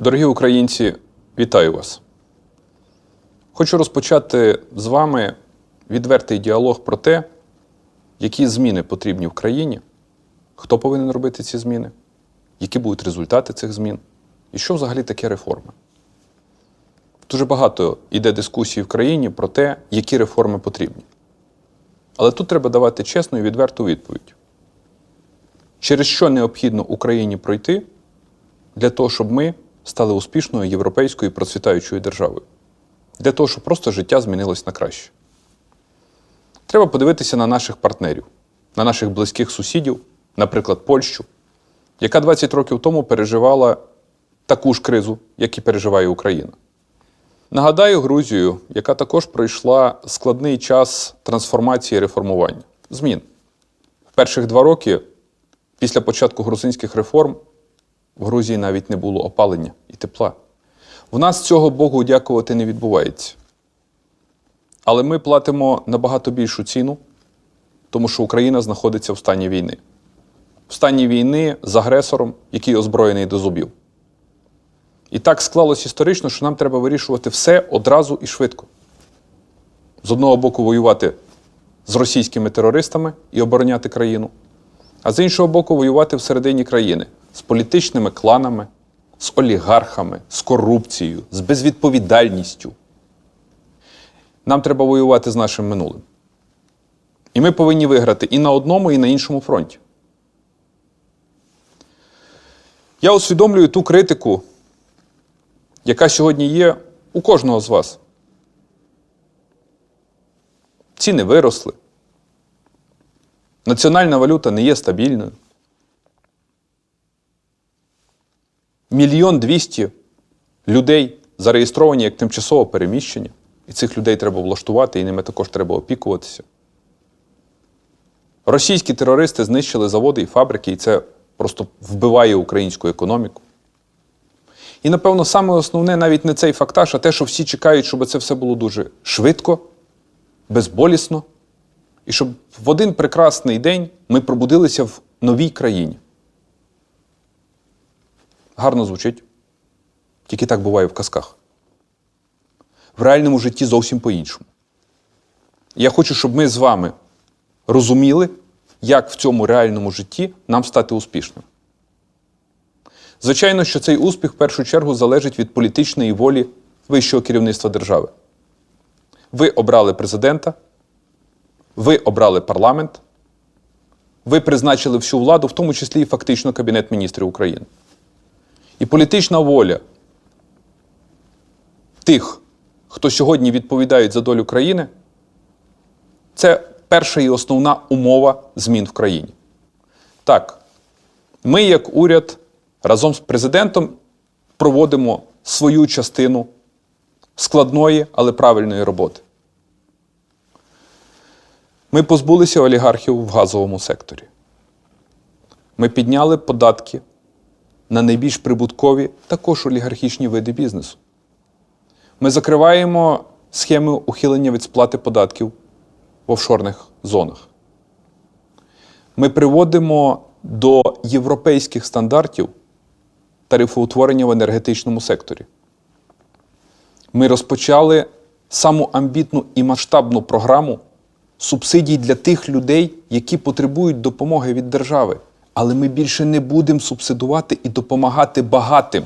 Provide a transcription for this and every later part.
Дорогі українці, вітаю вас. Хочу розпочати з вами відвертий діалог про те, які зміни потрібні в країні, хто повинен робити ці зміни, які будуть результати цих змін, і що взагалі таке реформи. Дуже багато йде дискусій в країні про те, які реформи потрібні. Але тут треба давати чесну і відверту відповідь. Через що необхідно Україні пройти для того, щоб ми стали успішною європейською процвітаючою державою, для того, щоб просто життя змінилось на краще. Треба подивитися на наших партнерів, на наших близьких сусідів, наприклад, Польщу, яка 20 років тому переживала таку ж кризу, як і переживає Україна. Нагадаю Грузію, яка також пройшла складний час трансформації і реформування, змін. В перших два роки після початку грузинських реформ в Грузії навіть не було опалення і тепла. В нас цього Богу дякувати не відбувається. Але ми платимо набагато більшу ціну, тому що Україна знаходиться в стані війни. В стані війни з агресором, який озброєний до зубів. І так склалось історично, що нам треба вирішувати все одразу і швидко. З одного боку, воювати з російськими терористами і обороняти країну, а з іншого боку, воювати всередині країни з політичними кланами, з олігархами, з корупцією, з безвідповідальністю. Нам треба воювати з нашим минулим. І ми повинні виграти і на одному, і на іншому фронті. Я усвідомлюю ту критику, яка сьогодні є у кожного з вас. Ціни виросли. Національна валюта не є стабільною. Мільйон двісті людей зареєстровані як тимчасово переміщення, і цих людей треба влаштувати, і ними також треба опікуватися. Російські терористи знищили заводи і фабрики, і це просто вбиває українську економіку. І, напевно, саме основне навіть не цей фактаж, а те, що всі чекають, щоб це все було дуже швидко, безболісно, і щоб в один прекрасний день ми пробудилися в новій країні. Гарно звучить. Тільки так буває в казках. В реальному житті зовсім по-іншому. Я хочу, щоб ми з вами розуміли, як в цьому реальному житті нам стати успішним. Звичайно, що цей успіх в першу чергу залежить від політичної волі вищого керівництва держави. Ви обрали президента, ви обрали парламент, ви призначили всю владу, в тому числі і фактично Кабінет міністрів України. І політична воля тих, хто сьогодні відповідають за долю країни, це перша і основна умова змін в країні. Так, ми, як уряд, разом з президентом проводимо свою частину складної, але правильної роботи. Ми позбулися олігархів в газовому секторі. Ми підняли податки на найбільш прибуткові також олігархічні види бізнесу. Ми закриваємо схеми ухилення від сплати податків в офшорних зонах. Ми приводимо до європейських стандартів тарифоутворення в енергетичному секторі. Ми розпочали саму амбітну і масштабну програму субсидій для тих людей, які потребують допомоги від держави. Але ми більше не будемо субсидувати і допомагати багатим.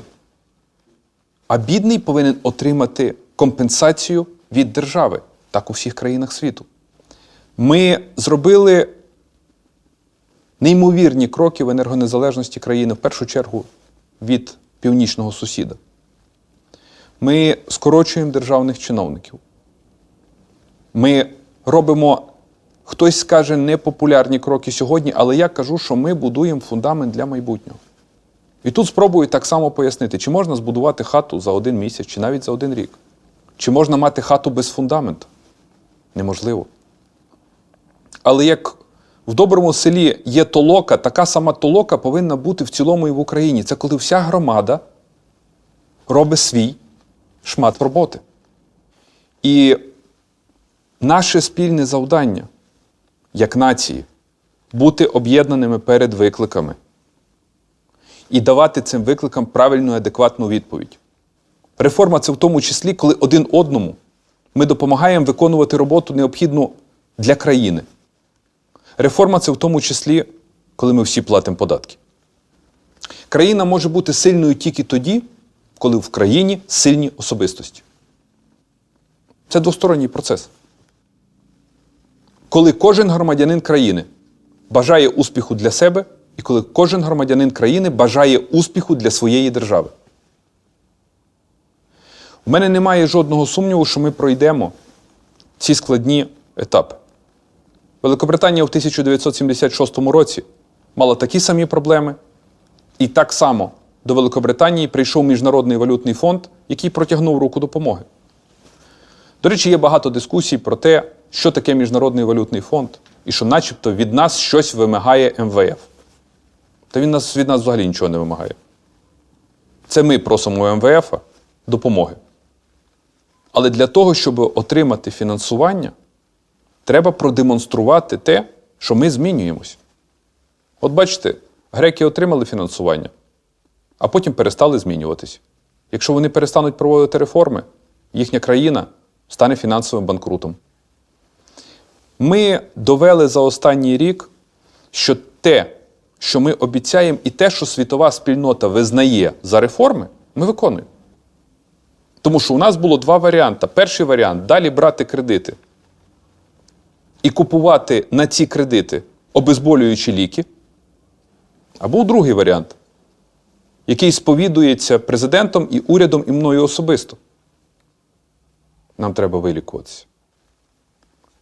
А бідний повинен отримати компенсацію від держави, так у всіх країнах світу. Ми зробили неймовірні кроки в енергонезалежності країни, в першу чергу від північного сусіда. Ми скорочуємо державних чиновників. Ми робимо, хтось скаже, непопулярні кроки сьогодні, але я кажу, що ми будуємо фундамент для майбутнього. І тут спробую так само пояснити, чи можна збудувати хату за один місяць, чи навіть за один рік. Чи можна мати хату без фундаменту? Неможливо. Але як в доброму селі є толока, така сама толока повинна бути в цілому і в Україні. Це коли вся громада робить свій шмат роботи. І наше спільне завдання як нації бути об'єднаними перед викликами і давати цим викликам правильну і адекватну відповідь. Реформа це в тому числі, коли один одному ми допомагаємо виконувати роботу необхідну для країни. Реформа це в тому числі, коли ми всі платимо податки. Країна може бути сильною тільки тоді, коли в країні сильні особистості. Це двосторонній процес. Коли кожен громадянин країни бажає успіху для себе, і коли кожен громадянин країни бажає успіху для своєї держави. У мене немає жодного сумніву, що ми пройдемо ці складні етапи. Великобританія в 1976 році мала такі самі проблеми, і так само до Великобританії прийшов Міжнародний валютний фонд, який протягнув руку допомоги. До речі, є багато дискусій про те, що таке Міжнародний валютний фонд, і що, начебто, від нас щось вимагає МВФ. Та він нас, від нас взагалі нічого не вимагає. Це ми просимо у МВФ допомоги. Але для того, щоб отримати фінансування, треба продемонструвати те, що ми змінюємось. От бачите, греки отримали фінансування, а потім перестали змінюватись. Якщо вони перестануть проводити реформи, їхня країна стане фінансовим банкрутом. Ми довели за останній рік, що те, що ми обіцяємо, і те, що світова спільнота визнає за реформи, ми виконуємо. Тому що у нас було два варіанти. Перший варіант далі брати кредити і купувати на ці кредити обезболюючі ліки. А був другий варіант, який сповідується президентом і урядом і мною особисто. Нам треба вилікуватися.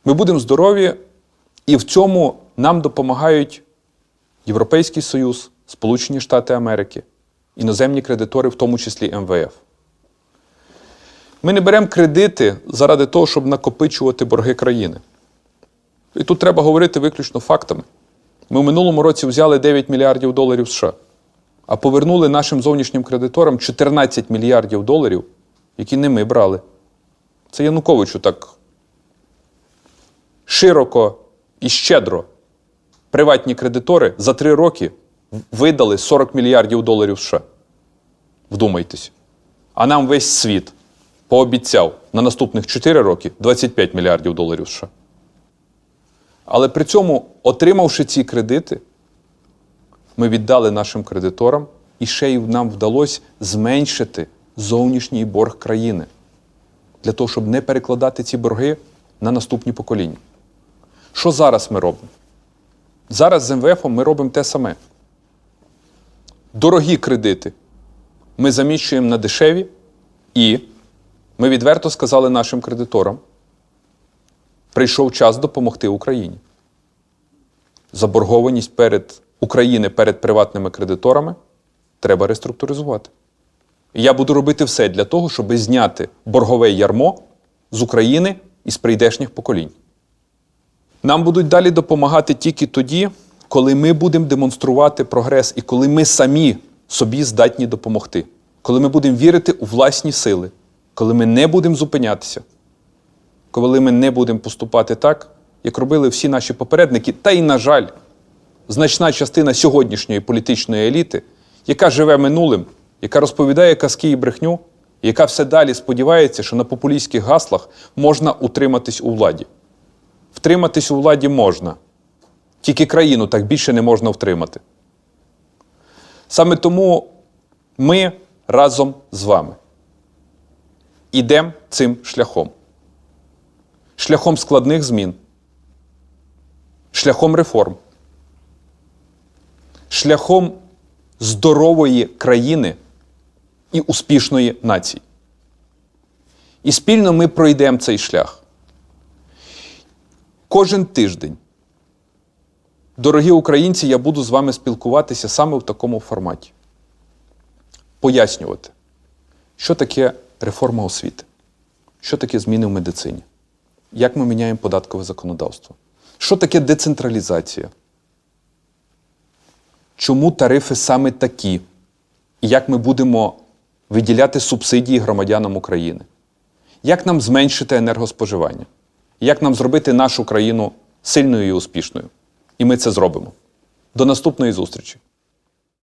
Ми будемо здорові, і в цьому нам допомагають Європейський Союз, Сполучені Штати Америки, іноземні кредитори, в тому числі МВФ. Ми не беремо кредити заради того, щоб накопичувати борги країни. І тут треба говорити виключно фактами. Ми в минулому році взяли 9 мільярдів доларів США, а повернули нашим зовнішнім кредиторам 14 мільярдів доларів, які не ми брали. Це Януковичу так широко і щедро приватні кредитори за три роки видали 40 мільярдів доларів США. Вдумайтесь. А нам весь світ пообіцяв на наступних 4 роки 25 мільярдів доларів США. Але при цьому, отримавши ці кредити, ми віддали нашим кредиторам, і ще й нам вдалося зменшити зовнішній борг країни для того, щоб не перекладати ці борги на наступні покоління. Що зараз ми робимо? Зараз з МВФ ми робимо те саме. Дорогі кредити ми заміщуємо на дешеві, і ми відверто сказали нашим кредиторам: прийшов час допомогти Україні. Заборгованість перед України перед приватними кредиторами треба реструктуризувати. І я буду робити все для того, щоб зняти боргове ярмо з України і з прийдешніх поколінь. Нам будуть далі допомагати тільки тоді, коли ми будемо демонструвати прогрес і коли ми самі собі здатні допомогти, коли ми будемо вірити у власні сили, коли ми не будемо зупинятися, коли ми не будемо поступати так, як робили всі наші попередники, та й, на жаль, значна частина сьогоднішньої політичної еліти, яка живе минулим, яка розповідає казки і брехню, яка все далі сподівається, що на популістських гаслах можна утриматись у владі. Втриматись у владі можна, тільки країну так більше не можна втримати. Саме тому ми разом з вами ідемо цим шляхом. Шляхом складних змін, шляхом реформ, шляхом здорової країни і успішної нації. І спільно ми пройдемо цей шлях. Кожен тиждень, дорогі українці, я буду з вами спілкуватися саме в такому форматі. Пояснювати, що таке реформа освіти, що таке зміни в медицині, як ми міняємо податкове законодавство, що таке децентралізація, чому тарифи саме такі, і як ми будемо виділяти субсидії громадянам України, як нам зменшити енергоспоживання, як нам зробити нашу країну сильною і успішною. І ми це зробимо. До наступної зустрічі!